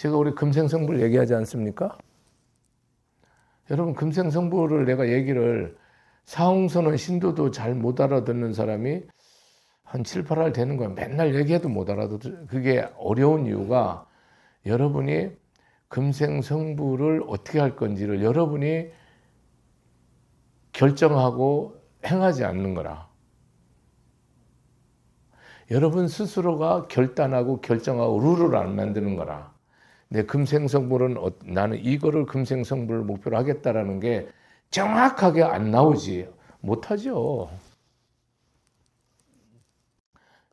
제가 우리 금생성불 얘기하지 않습니까? 여러분 금생성불을 내가 얘기를 사홍선은 신도도 잘 못 알아듣는 사람이 한 7, 8알 되는 거야. 맨날 얘기해도 못 알아듣. 그게 어려운 이유가 여러분이 금생성불을 어떻게 할 건지를 여러분이 결정하고 행하지 않는 거라. 여러분 스스로가 결단하고 결정하고 룰을 안 만드는 거라. 내 금생성불은 어- 나는 이거를 금생성불을 목표로 하겠다라는 게 정확하게 안 나오지 못하죠.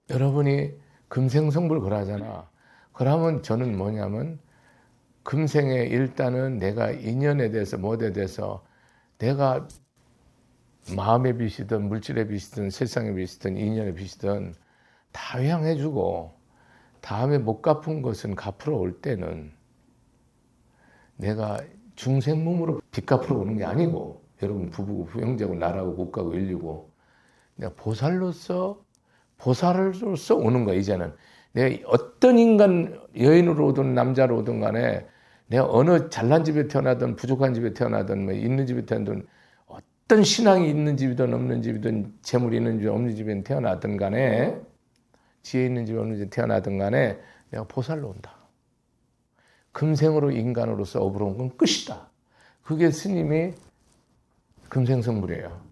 여러분이 금생성불 그러잖아. 그러면 저는 뭐냐면 금생에 일단은 내가 인연에 대해서 뭐에 대해서 내가 마음의 빛이든 물질의 빛이든 세상의 빛이든 인연의 빛이든 다 회양해주고 다음에 못 갚은 것은 갚으러 올 때는 내가 중생 몸으로 빚 갚으러 오는 게 아니고 여러분 부부고 형제고 나라고 국가고 인류고 내가 보살로서 보살로서 오는 거야 이제는. 내가 어떤 인간 여인으로 오든 남자로 오든 간에 내가 어느 잘난 집에 태어나든 부족한 집에 태어나든 뭐 있는 집에 태어나든 어떤 신앙이 있는 집이든 없는 집이든 재물이 있는 집 없는 집에 태어나든 간에 지혜 있는 집에 없는 집에 태어나든 간에 내가 보살로 온다. 금생으로 인간으로서 업으로 온 건 끝이다. 그게 스님이 금생성불이에요.